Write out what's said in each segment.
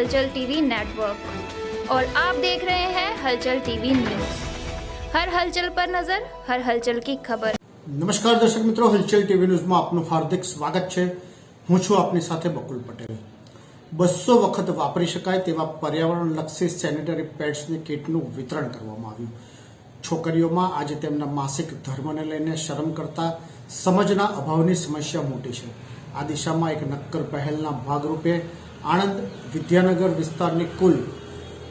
हलचल TV network और आप देख रहे हैं हलचल टीवी न्यूज हर हलचल पर नजर हर हलचल की खबर નમસ્કાર દર્શક મિત્રો હલચલ ટીવી ન્યૂઝમાં આપનું હાર્દિક સ્વાગત છે હું છું આપની સાથે બકુલ પટેલ બસો વખત વાપરી શકાય તેવા પર્યાવરણલક્ષી સેનિટરી પેડ્સની કીટનું વિતરણ કરવામાં આવ્યું છોકરીઓમાં આજે તેમના માસિક ધર્મને લઈને શરમ કરતા સમજના અભાવની સમસ્યા મોટી છે આ દિશામાં એક નક્કર પહેલના ભાગરૂપે આણંદ વિદ્યાનગર વિસ્તારની કુલ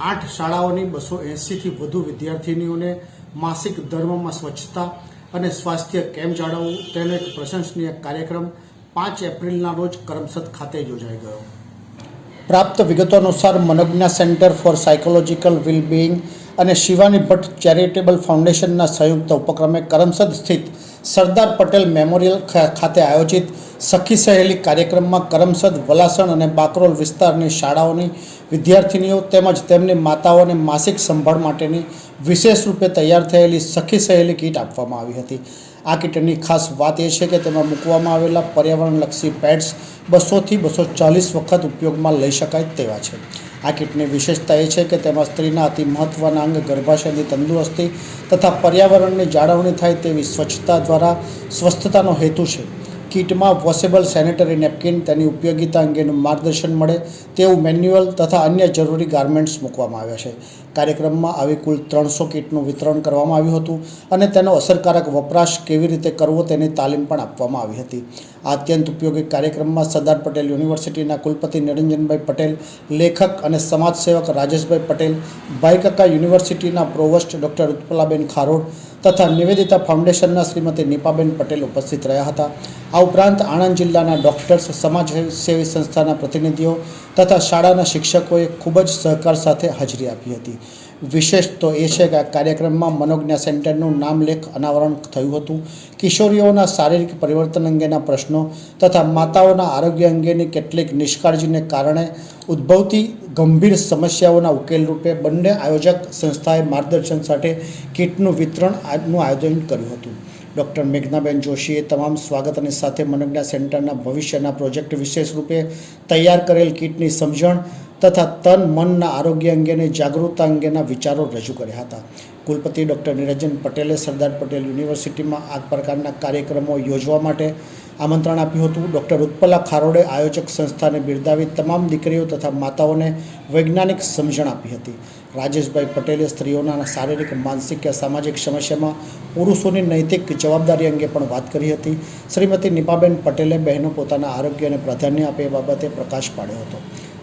આઠ શાળાઓની બસો એંસીથી વધુ વિદ્યાર્થીનીઓને માસિક ધર્મમાં સ્વચ્છતા અને સ્વાસ્થ્ય કેમ જાળવવું તેનો એક પ્રશંસનીય કાર્યક્રમ પાંચ એપ્રિલના રોજ કરમસદ ખાતે યોજાઈ ગયો. પ્રાપ્ત વિગતો અનુસાર Manogna centre for psychological wellbeing અને શિવાની ભટ્ટ ચેરિટેબલ ફાઉન્ડેશનના સંયુક્ત ઉપક્રમે કરમસદ સ્થિત સરદાર પટેલ મેમોરિયલ ખાતે આયોજિત સખી સહેલી કાર્યક્રમમાં કરમસદ, વલાસણ અને બાકરોલ વિસ્તારની શાળાઓની વિદ્યાર્થીનીઓ તેમજ તેમની માતાઓને માસિક સંભાળ માટેની વિશેષ રૂપે તૈયાર થયેલી સખી સહેલી કીટ આપવામાં આવી હતી. આ કીટની ખાસ વાત એ છે કે તેમાં મૂકવામાં આવેલા પર્યાવરણલક્ષી પેડ્સ બસોથી બસો ચાલીસ વખત ઉપયોગમાં લઈ શકાય તેવા છે. આ કીટની વિશેષતા એ છે કે તેમાં સ્ત્રીના અતિ મહત્ત્વના અંગ ગર્ભાશયની તંદુરસ્તી તથા પર્યાવરણની જાળવણી થાય તેવી સ્વચ્છતા દ્વારા સ્વસ્થતાનો હેતુ છે. કીટમાં વોશેબલ સેનેટરી નેપકિન તેની ઉપયોગિતા અંગેનું માર્ગદર્શન મળે તેવું મેન્યુઅલ તથા અન્ય જરૂરી ગાર્મેન્ટ્સ મૂકવામાં આવ્યા છે. કાર્યક્રમમાં આવી કુલ ત્રણસો કીટનું વિતરણ કરવામાં આવ્યું હતું અને તેનો અસરકારક વપરાશ કેવી રીતે કરવો તેની તાલીમ પણ આપવામાં આવી હતી. આ અત્યંત ઉપયોગી કાર્યક્રમમાં સરદાર પટેલ યુનિવર્સિટીના કુલપતિ નિરંજનભાઈ પટેલ, લેખક અને સમાજસેવક રાજેશભાઈ પટેલ ભાઈકકા યુનિવર્સિટીના પ્રોવોસ્ટ ડૉક્ટર ઉત્પલાબેન ખારોડ તથા નિવેદિતા ફાઉન્ડેશનના શ્રીમતી નીપાબેન પટેલ ઉપસ્થિત રહ્યા હતા. આ ઉપરાંત આણંદ જિલ્લાના ડૉક્ટર્સ સમાજ સેવી સંસ્થાના પ્રતિનિધિઓ તથા શાળાના શિક્ષકોએ ખૂબ જ સહકાર સાથે હાજરી આપી હતી. વિશેષ તો એ છે કે આ કાર્યક્રમમાં મનોજ્ઞા સેન્ટરનું નામલેખ અનાવરણ થયું હતું. કિશોરીઓના શારીરિક પરિવર્તન અંગેના પ્રશ્નો તથા માતાઓના આરોગ્ય અંગેની કેટલીક નિષ્કાળજીને કારણે ઉદ્ભવતી ગંભીર સમસ્યાઓના ઉકેલ રૂપે બંને આયોજક સંસ્થાએ માર્ગદર્શન સાથે કીટનું વિતરણ આજનું આયોજન કર્યું હતું. ડૉક્ટર મેઘનાબેન જોશીએ તમામ સ્વાગત અને સાથે મનોજ્ઞા સેન્ટરના ભવિષ્યના પ્રોજેક્ટ વિશેષ રૂપે તૈયાર કરેલ કીટની સમજણ તથા તન, મનના આરોગ્ય અંગેની જાગૃતતા અંગેના વિચારો રજૂ કર્યા હતા. કુલપતિ ડૉક્ટર નિરંજન પટેલે સરદાર પટેલ યુનિવર્સિટીમાં આ પ્રકારના કાર્યક્રમો યોજવા માટે આમંત્રણ આપ્યું હતું. ડૉક્ટર ઉત્પલા ખારોડે આયોજક સંસ્થાને બિરદાવી તમામ દીકરીઓ તથા માતાઓને વૈજ્ઞાનિક સમજણ આપી હતી. રાજેશભાઈ પટેલે સ્ત્રીઓના શારીરિક, માનસિક કે સામાજિક સમસ્યામાં પુરુષોની નૈતિક જવાબદારી અંગે પણ વાત કરી હતી. શ્રીમતી નિપાબેન પટેલે બહેનો પોતાના આરોગ્યને પ્રાધાન્ય આપે બાબતે પ્રકાશ પાડ્યો હતો.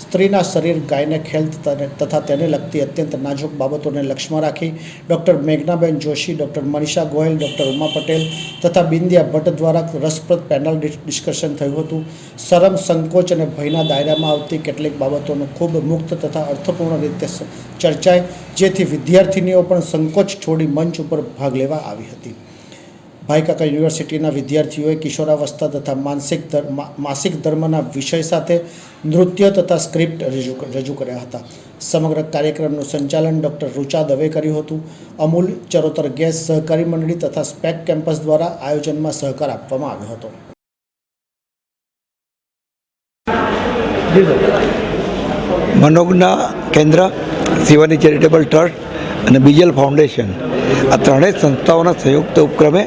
સ્ત્રીના શરીર ગાયનેક હેલ્થ તથા તેને લગતી અત્યંત નાજુક બાબતોને લક્ષ્યમાં રાખી doctor Meghnaben Joshi, doctor Manisha Goyal, doctor Uma Patel તથા બિંદિયા ભટ્ટ દ્વારા રસપ્રદ પેનલ ડિસ- ડિસ્કશન થયું હતું. શરમ, સંકોચ અને ભયના દાયરામાં આવતી કેટલીક બાબતોનું ખૂબ મુક્ત તથા અર્થપૂર્ણ રીતે ચર્ચાય, જેથી વિદ્યાર્થીનીઓ પણ સંકોચ છોડી મંચ ઉપર ભાગ લેવા આવી હતી. ભાઈકાકા યુનિવર્સિટીના વિદ્યાર્થીઓએ કિશોરાવસ્થા તથા માનસિક માસિક ધર્મના વિષય સાથે નૃત્ય તથા સ્ક્રિપ્ટ રજૂ રજૂ કર્યા હતા. સમગ્ર કાર્યક્રમનું સંચાલન ડૉક્ટર રૂચા દવે કર્યું હતું. અમૂલ ચરોતર ગેસ સહકારી મંડળી તથા સ્પેક કેમ્પસ દ્વારા આયોજનમાં સહકાર આપવામાં આવ્યો હતો. મનોજ્ઞા કેન્દ્ર, શિવાની ચેરિટેબલ ટ્રસ્ટ અને બીજલ ફાઉન્ડેશન. આ ત્રણેય સંસ્થાઓના સંયુક્ત ઉપક્રમે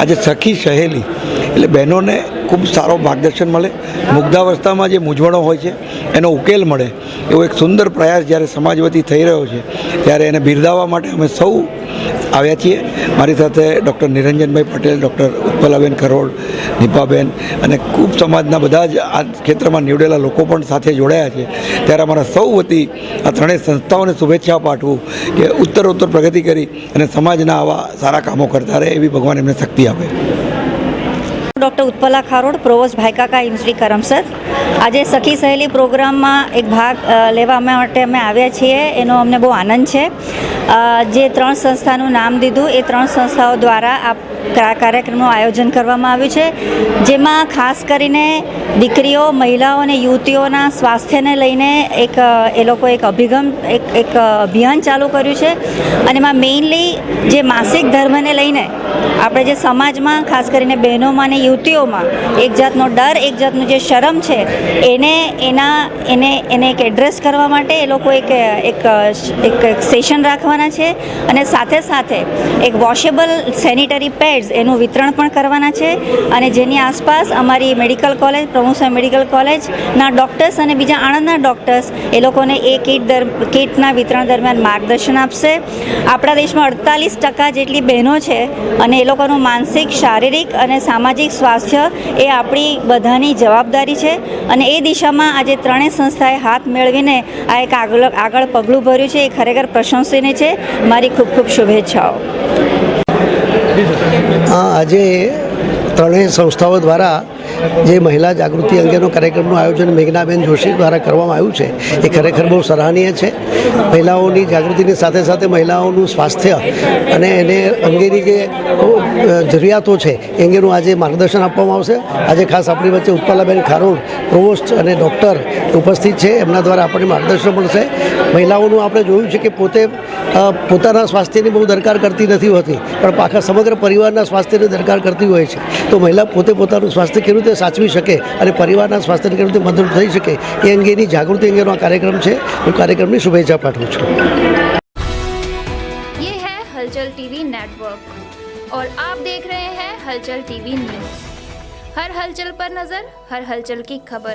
આજે સખી સહેલી એટલે બહેનોને ખૂબ સારો માર્ગદર્શન મળે. મુગ્ધાવસ્થામાં જે મૂંઝવણો હોય છે, એનો ઉકેલ મળે. એવો એક સુંદર પ્રયાસ જ્યારે સમાજ વતી થઈ રહ્યો છે, ત્યારે એને બિરદાવવા માટે અમે સૌ આવ્યા છીએ. મારી સાથે ડૉક્ટર નિરંજનભાઈ પટેલ, ડૉક્ટર ઉત્પલાબેન ખરોડ નિપાબેન અને ખૂબ સમાજના બધા જ આ ક્ષેત્રમાં નીવડેલા લોકો પણ સાથે જોડાયા છે. ત્યારે અમારા સૌ વતી આ ત્રણેય સંસ્થાઓને શુભેચ્છા પાઠવું કે ઉત્તરોત્તર પ્રગતિ કરી અને સમાજના આવા સારા કામો કરતા રહે એવી ભગવાન એમને શક્તિ આપે. Doctor Utpala Kharod provost Bhaikaka university Karamsad. આજે સખી સહેલી પ્રોગ્રામમાં એક ભાગ લેવા માટે અમે આવ્યા છીએ. એનો અમને બહુ આનંદ છે. જે ત્રણ સંસ્થાનું નામ દીધું, એ ત્રણ સંસ્થાઓ દ્વારા આ કા- કાર્યક્રમનું આયોજન કરવામાં આવ્યું છે, જેમાં ખાસ કરીને દીકરીઓ, મહિલાઓ અને યુવતીઓના સ્વાસ્થ્યને લઈને એક એ લોકો એક અભિગમ, એક એક અભિયાન ચાલુ કર્યું છે. અને એમાં મેઇનલી જે માસિક ધર્મને લઈને આપણે જે સમાજમાં, ખાસ કરીને બહેનોમાં અને યુવતીઓમાં એક જાતનો ડર, એક જાતનું જે શરમ છે, એને, એના, એને એને એક એડ્રેસ કરવા માટે એ લોકો એક એક સેશન રાખવાના છે. અને સાથે સાથે એક વોશેબલ સેનિટરી પેડ્સ એનું વિતરણ પણ કરવાના છે અને જેની આસપાસ અમારી મેડિકલ કોલેજ પ્રમુસા મેડિકલ કોલેજના ડૉક્ટર્સ અને બીજા આણંદના ડૉક્ટર્સ એ લોકોને એ કીટ દર, કીટના વિતરણ દરમિયાન માર્ગદર્શન આપશે. આપણા દેશમાં અડતાલીસ ટકા જેટલી બહેનો છે અને એ લોકોનું માનસિક, શારીરિક અને સામાજિક સ્વાસ્થ્ય એ આપણી બધાની જવાબદારી છે અને એ દિશામાં આજે ત્રણેય સંસ્થાએ હાથ મેળવીને આ એક આગળ આગળ પગલું ભર્યું છે. એ ખરેખર પ્રશંસનીય છે. મારી ખૂબ ખૂબ શુભેચ્છાઓ. આજે ત્રણેય સંસ્થાઓ દ્વારા જે મહિલા જાગૃતિ અંગેનો કાર્યક્રમનું આયોજન મેઘનાબેન જોશી દ્વારા કરવામાં આવ્યું છે, એ ખરેખર બહુ સરાહનીય છે. મહિલાઓની જાગૃતિની સાથે સાથે મહિલાઓનું સ્વાસ્થ્ય અને એને અંગેની જે જરૂરિયાતો છે, એ અંગેનું આજે માર્ગદર્શન આપવામાં આવશે. આજે ખાસ આપણી વચ્ચે ઉત્પલાબેન ખારોડ પ્રોવોસ્ટ અને ડૉક્ટર ઉપસ્થિત છે. એમના દ્વારા આપણને માર્ગદર્શન મળશે. મહિલાઓનું આપણે જોયું છે કે પોતે પોતાના સ્વાસ્થ્યની બહુ દરકાર કરતી નથી હોતી, પણ આખા સમગ્ર પરિવારના સ્વાસ્થ્યની દરકાર કરતી હોય છે. તો મહિલા પોતે પોતાનું સ્વાસ્થ્ય કેવી રીતે સાચવી શકે અને પરિવારના સ્વાસ્થ્યને કેવી રીતે મદદ થઈ શકે, એ અંગેની જાગૃતિ અંગેનો આ કાર્યક્રમ છે. હું કાર્યક્રમની શુભેચ્છા પાઠવું છું ये है हलचल टीवी नेटवर्क और आप देख रहे हैं हलचल टीवी न्यूज हर हलचल पर नजर हर हलचल की खबर